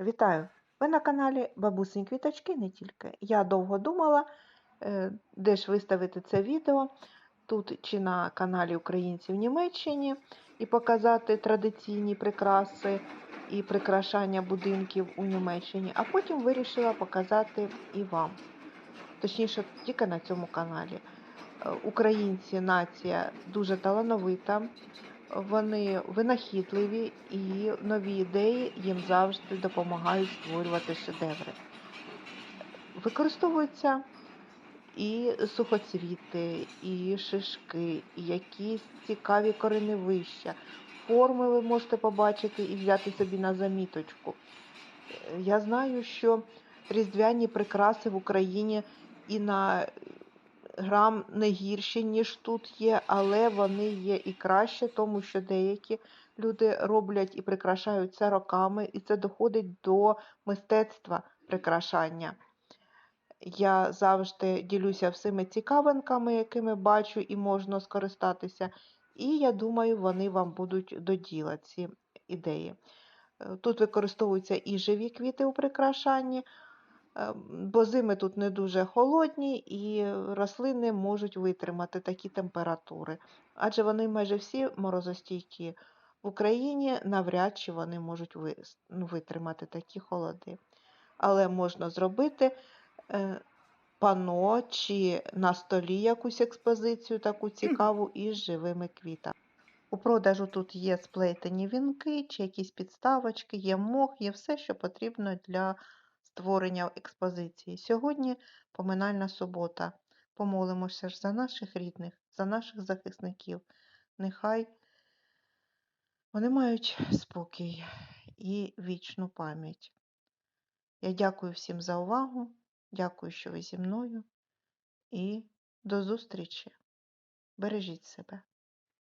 Вітаю! Ви на каналі Бабусень Квіточки не тільки. Я довго думала, е, де ж виставити це відео, тут чи на каналі Українців в Німеччині, і показати традиційні прикраси і прикрашання будинків у Німеччині, а потім вирішила показати і вам. Точніше, тільки на цьому каналі. Е, Українці нація дуже талановита, вони винахідливі і нові ідеї їм завжди допомагають створювати шедеври. Використовуються і сухоцвіти, і шишки, і якісь цікаві кореневища. Форми ви можете побачити і взяти собі на заміточку. Я знаю, що різдвяні прикраси в Україні і на грам не гірші, ніж тут є, але вони є і краще, тому що деякі люди роблять і прикрашають це роками, і це доходить до мистецтва прикрашання. Я завжди ділюся всіми цікавинками, якими бачу і можна скористатися. І я думаю, вони вам будуть до діла, ці ідеї. Е, Тут використовуються і живі квіти у прикрашанні, бо зими тут не дуже холодні, і рослини можуть витримати такі температури. Адже вони майже всі морозостійкі. В Україні навряд чи вони можуть ну, витримати такі холоди. Але можна зробити е, пано чи на столі якусь експозицію таку цікаву із живими квітами. У продажу тут є сплетені вінки чи якісь підставочки, є мох, є все, що потрібно для створення експозиції. Сьогодні поминальна субота. Помолимося ж за наших рідних, за наших захисників. Нехай вони мають спокій і вічну пам'ять. Я дякую всім за увагу. Дякую, що ви зі мною. І до зустрічі. Бережіть себе.